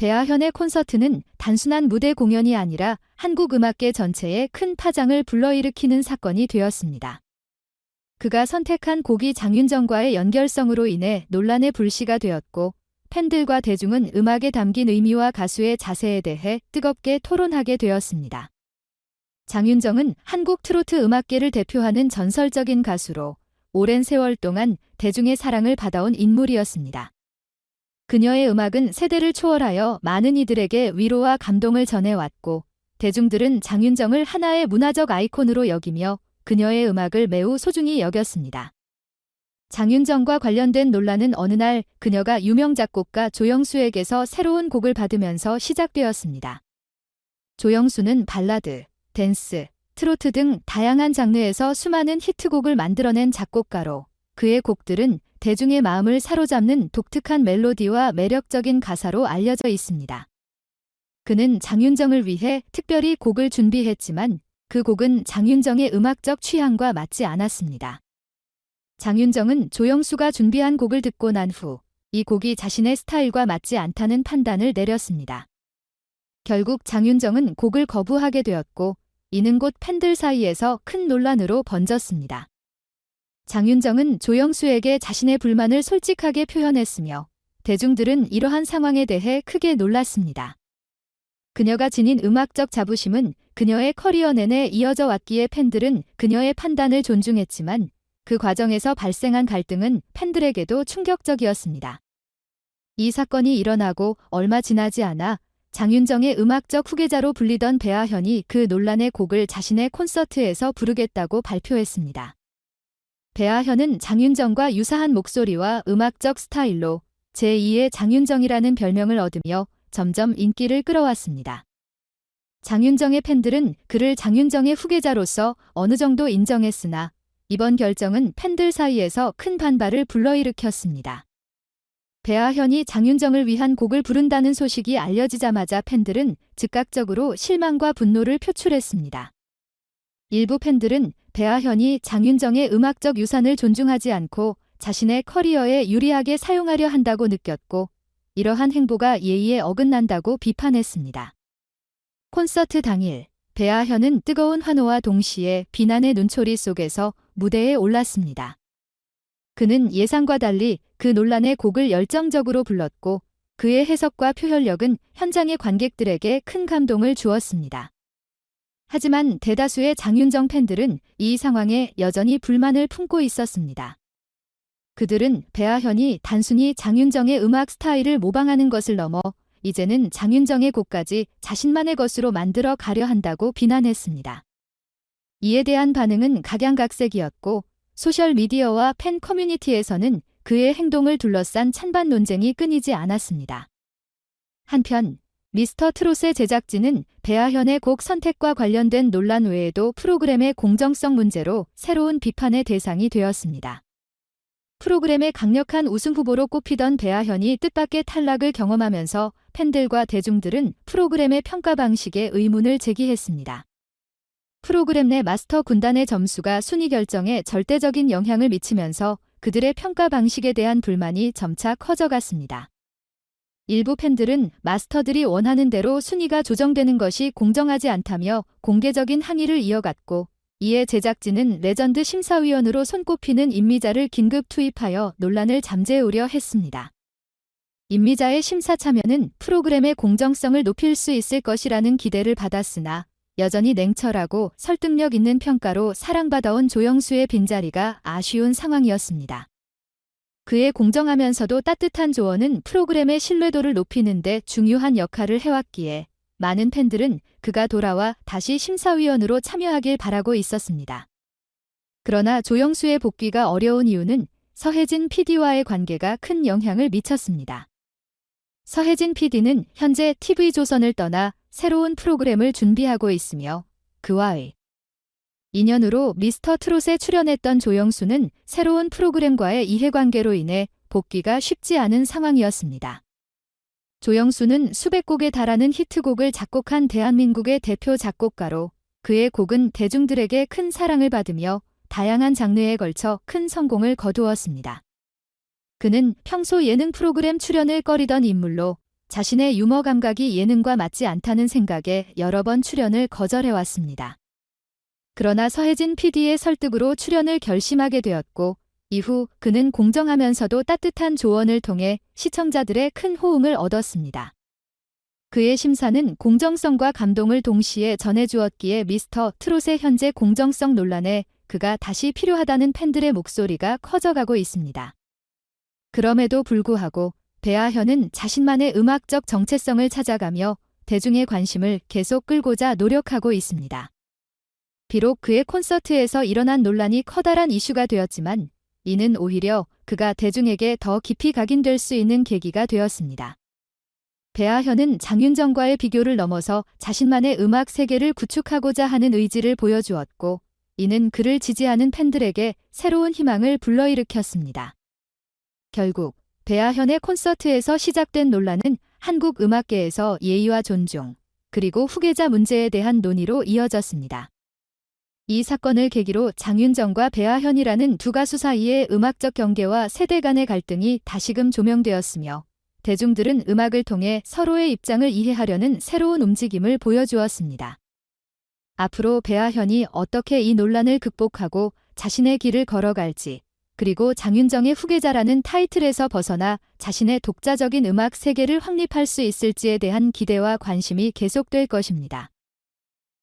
배아현의 콘서트는 단순한 무대 공연이 아니라 한국 음악계 전체에 큰 파장을 불러일으키는 사건이 되었습니다. 그가 선택한 곡이 장윤정과의 연결성으로 인해 논란의 불씨가 되었고 팬들과 대중은 음악에 담긴 의미와 가수의 자세에 대해 뜨겁게 토론하게 되었습니다. 장윤정은 한국 트로트 음악계를 대표하는 전설적인 가수로 오랜 세월 동안 대중의 사랑을 받아온 인물이었습니다. 그녀의 음악은 세대를 초월하여 많은 이들에게 위로와 감동을 전해왔고 대중들은 장윤정을 하나의 문화적 아이콘으로 여기며 그녀의 음악을 매우 소중히 여겼습니다. 장윤정과 관련된 논란은 어느 날 그녀가 유명 작곡가 조영수에게서 새로운 곡을 받으면서 시작되었습니다. 조영수는 발라드, 댄스, 트로트 등 다양한 장르에서 수많은 히트곡을 만들어낸 작곡가로 그의 곡들은 대중의 마음을 사로잡는 독특한 멜로디와 매력적인 가사로 알려져 있습니다. 그는 장윤정을 위해 특별히 곡을 준비했지만 그 곡은 장윤정의 음악적 취향과 맞지 않았습니다. 장윤정은 조영수가 준비한 곡을 듣고 난 후 이 곡이 자신의 스타일과 맞지 않다는 판단을 내렸습니다. 결국 장윤정은 곡을 거부하게 되었고 이는 곧 팬들 사이에서 큰 논란으로 번졌습니다. 장윤정은 조영수에게 자신의 불만을 솔직하게 표현했으며 대중들은 이러한 상황에 대해 크게 놀랐습니다. 그녀가 지닌 음악적 자부심은 그녀의 커리어 내내 이어져 왔기에 팬들은 그녀의 판단을 존중했지만 그 과정에서 발생한 갈등은 팬들에게도 충격적이었습니다. 이 사건이 일어나고 얼마 지나지 않아 장윤정의 음악적 후계자로 불리던 배아현이 그 논란의 곡을 자신의 콘서트에서 부르겠다고 발표했습니다. 배아현은 장윤정과 유사한 목소리와 음악적 스타일로 제2의 장윤정이라는 별명을 얻으며 점점 인기를 끌어왔습니다. 장윤정의 팬들은 그를 장윤정의 후계자로서 어느 정도 인정했으나 이번 결정은 팬들 사이에서 큰 반발을 불러일으켰습니다. 배아현이 장윤정을 위한 곡을 부른다는 소식이 알려지자마자 팬들은 즉각적으로 실망과 분노를 표출했습니다. 일부 팬들은 배아현이 장윤정의 음악적 유산을 존중하지 않고 자신의 커리어에 유리하게 사용하려 한다고 느꼈고 이러한 행보가 예의에 어긋난다고 비판했습니다. 콘서트 당일 배아현은 뜨거운 환호와 동시에 비난의 눈초리 속에서 무대에 올랐습니다. 그는 예상과 달리 그 논란의 곡을 열정적으로 불렀고 그의 해석과 표현력은 현장의 관객들에게 큰 감동을 주었습니다. 하지만 대다수의 장윤정 팬들은 이 상황에 여전히 불만을 품고 있었습니다. 그들은 배아현이 단순히 장윤정의 음악 스타일을 모방하는 것을 넘어 이제는 장윤정의 곡까지 자신만의 것으로 만들어 가려 한다고 비난했습니다. 이에 대한 반응은 각양각색이었고 소셜미디어와 팬 커뮤니티에서는 그의 행동을 둘러싼 찬반 논쟁이 끊이지 않았습니다. 한편 미스터 트롯의 제작진은 배아현의 곡 선택과 관련된 논란 외에도 프로그램의 공정성 문제로 새로운 비판의 대상이 되었습니다. 프로그램의 강력한 우승 후보로 꼽히던 배아현이 뜻밖의 탈락을 경험하면서 팬들과 대중들은 프로그램의 평가 방식에 의문을 제기했습니다. 프로그램 내 마스터 군단의 점수가 순위 결정에 절대적인 영향을 미치면서 그들의 평가 방식에 대한 불만이 점차 커져갔습니다. 일부 팬들은 마스터들이 원하는 대로 순위가 조정되는 것이 공정하지 않다며 공개적인 항의를 이어갔고 이에 제작진은 레전드 심사위원으로 손꼽히는 임미자를 긴급 투입하여 논란을 잠재우려 했습니다. 임미자의 심사 참여는 프로그램의 공정성을 높일 수 있을 것이라는 기대를 받았으나 여전히 냉철하고 설득력 있는 평가로 사랑받아온 조영수의 빈자리가 아쉬운 상황이었습니다. 그의 공정하면서도 따뜻한 조언은 프로그램의 신뢰도를 높이는 데 중요한 역할을 해왔기에 많은 팬들은 그가 돌아와 다시 심사위원으로 참여하길 바라고 있었습니다. 그러나 조영수의 복귀가 어려운 이유는 서혜진 PD와의 관계가 큰 영향을 미쳤습니다. 서혜진 PD는 현재 TV조선을 떠나 새로운 프로그램을 준비하고 있으며 그와의 인연으로 미스터 트롯에 출연했던 조영수는 새로운 프로그램과의 이해관계로 인해 복귀가 쉽지 않은 상황이었습니다. 조영수는 수백 곡에 달하는 히트곡을 작곡한 대한민국의 대표 작곡가로 그의 곡은 대중들에게 큰 사랑을 받으며 다양한 장르에 걸쳐 큰 성공을 거두었습니다. 그는 평소 예능 프로그램 출연을 꺼리던 인물로 자신의 유머 감각이 예능과 맞지 않다는 생각에 여러 번 출연을 거절해왔습니다. 그러나 서혜진 PD의 설득으로 출연을 결심하게 되었고, 이후 그는 공정하면서도 따뜻한 조언을 통해 시청자들의 큰 호응을 얻었습니다. 그의 심사는 공정성과 감동을 동시에 전해주었기에 미스터 트롯의 현재 공정성 논란에 그가 다시 필요하다는 팬들의 목소리가 커져가고 있습니다. 그럼에도 불구하고 배아현은 자신만의 음악적 정체성을 찾아가며 대중의 관심을 계속 끌고자 노력하고 있습니다. 비록 그의 콘서트에서 일어난 논란이 커다란 이슈가 되었지만 이는 오히려 그가 대중에게 더 깊이 각인될 수 있는 계기가 되었습니다. 배아현은 장윤정과의 비교를 넘어서 자신만의 음악 세계를 구축하고자 하는 의지를 보여주었고, 이는 그를 지지하는 팬들에게 새로운 희망을 불러일으켰습니다. 결국 배아현의 콘서트에서 시작된 논란은 한국 음악계에서 예의와 존중, 그리고 후계자 문제에 대한 논의로 이어졌습니다. 이 사건을 계기로 장윤정과 배아현이라는 두 가수 사이의 음악적 경계와 세대 간의 갈등이 다시금 조명되었으며 대중들은 음악을 통해 서로의 입장을 이해하려는 새로운 움직임을 보여주었습니다. 앞으로 배아현이 어떻게 이 논란을 극복하고 자신의 길을 걸어갈지, 그리고 장윤정의 후계자라는 타이틀에서 벗어나 자신의 독자적인 음악 세계를 확립할 수 있을지에 대한 기대와 관심이 계속될 것입니다.